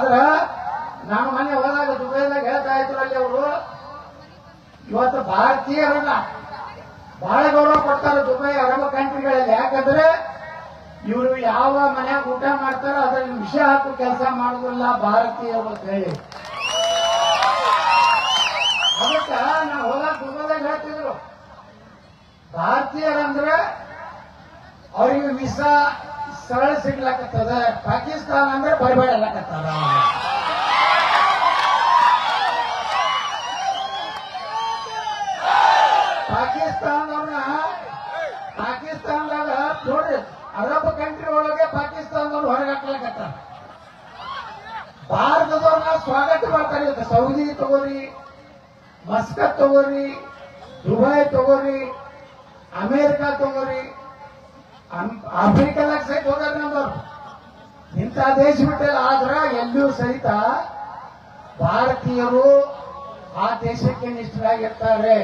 ಆದ್ರ ನಾನು ಮನೆ ಹೋದಾಗ ದುಬೈದಾಗ ಹೇಳ್ತಾ ಇದ್ರು ಅಲ್ಲಿ ಅವರು, ಇವತ್ತು ಭಾರತೀಯರನ್ನ ಬಹಳ ಗೌರವ ಕೊಡ್ತಾರೆ ದುಬೈ ಅರಬ್ ಕಂಟ್ರಿಗಳಲ್ಲಿ. ಯಾಕಂದ್ರೆ ಇವರು ಯಾವ ಮನ್ಯಾಗ ಊಟ ಮಾಡ್ತಾರೋ ಅದ್ರಲ್ಲಿ ವಿಷ ಹಾಕು ಕೆಲಸ ಮಾಡೋದಿಲ್ಲ ಭಾರತೀಯರು ಅಂತ ಹೇಳಿ ಅದಕ್ಕ ನಾವು ಹೋದಾಗ ದುಬೈದಾಗ ಹೇಳ್ತಿದ್ರು, ಭಾರತೀಯರಂದ್ರೆ ಅವರಿಗೆ ವಿಸಾ ಸರಳ ಸಿಗ್ಲಕತ್ತದ. ಪಾಕಿಸ್ತಾನ ಅಂದ್ರೆ ಬರಬೇಡ ಅಲ್ಲಕತ್ತಾರ ಪಾಕಿಸ್ತಾನದವ್ರನ್ನ ಪಾಕಿಸ್ತಾನದಾಗ ನೋಡಿ, ಅರಬ್ ಕಂಟ್ರಿ ಒಳಗೆ ಪಾಕಿಸ್ತಾನದವ್ರು ಹೊರಗೆ ಹಾಕ್ಲಕತ್ತಾರ. ಭಾರತದವ್ರನ್ನ ಸ್ವಾಗತ ಮಾಡ್ತಾರೆ ಇವತ್ತು. ಸೌದಿ ತಗೋರಿ, ಮಸ್ಕತ್ ತಗೋರಿ, ದುಬೈ ತಗೋರಿ, ಅಮೆರಿಕ ತಗೋರಿ ಆಫ್ರಿಕಾದಾಗ ಸಹಿತ ಹೋದಾರ ನಮ್ದವ್ರು. ಇಂಥ ದೇಶ ಬಿಟ್ಟಲ್ಲ ಆದ್ರ ಎಲ್ಲೂ ಸಹಿತ ಭಾರತೀಯರು ಆ ದೇಶಕ್ಕೆ ನಿಷ್ಠರಾಗಿರ್ತಾರೆ.